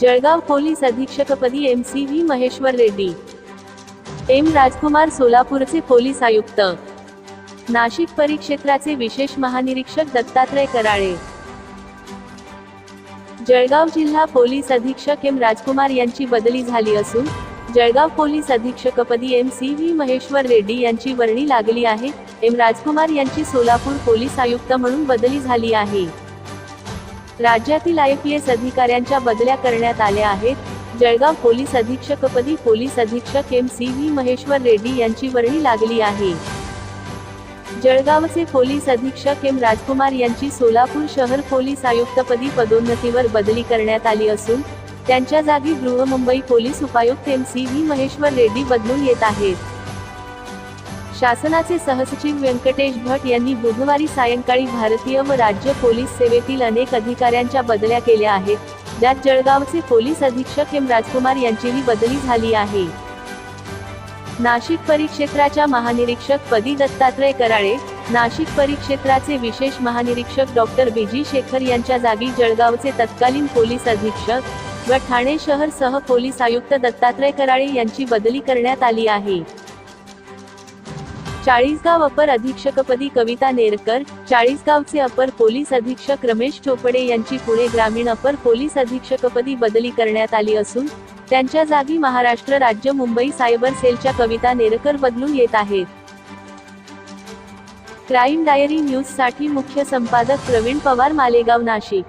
Jalgaon police अधीक्षकपदी M C V Maheshwar Reddy. M Rajkumar सोलापूरचे police आयुक्त. नाशिक परिक्षेत्राचे विशेष महानिरीक्षक दत्तात्रय कराळे. जळगाव जिल्हा पोलीस अधीक्षक एम राजकुमार यांची बदली झाली असून Jalgaon police अधीक्षकपदी M C V Maheshwar Reddy यांची वर्णी लागली आहे. एम राजकुमार यांची सोलापूर पोलीस आयुक्त म्हणून बदली झाली आहे. राज्यातील आय पी एस अधिकाऱ्यांच्या बदल्या करण्यात आल्या आहेत. जळगाव पोलीस अधीक्षकपदी पोलीस अधीक्षक M C V Maheshwar Reddy यांची वर्णी लागली आहे. जळगावचे पोलीस अधीक्षक एम राजकुमार यांची सोलापूर शहर पोलीस आयुक्तपदी पदोन्नतीवर बदली करण्यात आली असून त्यांच्या जागी बृहमुंबई पोलीस उपायुक्त M C V Maheshwar Reddy बदलून येत आहेत. शासनाचे सहसचिव व्यंकटेश भट यांनी बुधवारी सायंकाळी भारतीय व राज्य पोलीस सेवेतील अनेक अधिकाऱ्यांच्या बदल्या केल्या आहेत. ज्यात जळगावचे पोलीस अधीक्षक एम राजकुमार यांचीही बदली झाली आहे. नाशिक परिक्षेत्राच्या महानिरीक्षक पदी दत्तात्रय कराळे नाशिक परिक्षेत्राचे विशेष महानिरीक्षक डॉक्टर बिजी शेखर यांच्या जागी जळगावचे तत्कालीन पोलीस अधीक्षक व ठाणे शहर सह पोलीस आयुक्त दत्तात्रय कराळे यांची बदली करण्यात आली आहे. चाळीसगाव अपर अधीक्षकपदी कविता नेरकर चाळीसगावचे अपर पोलीस अधीक्षक रमेश चोपडे यांची पुणे ग्रामीण अपर पोलीस अधीक्षकपदी बदली करण्यात आली असून त्यांच्या जागी महाराष्ट्र राज्य मुंबई सायबर सेलच्या कविता नेरकर बदलून येत आहेत. क्राईम डायरी न्यूजसाठी मुख्य संपादक प्रवीण पवार मालेगाव नाशिक.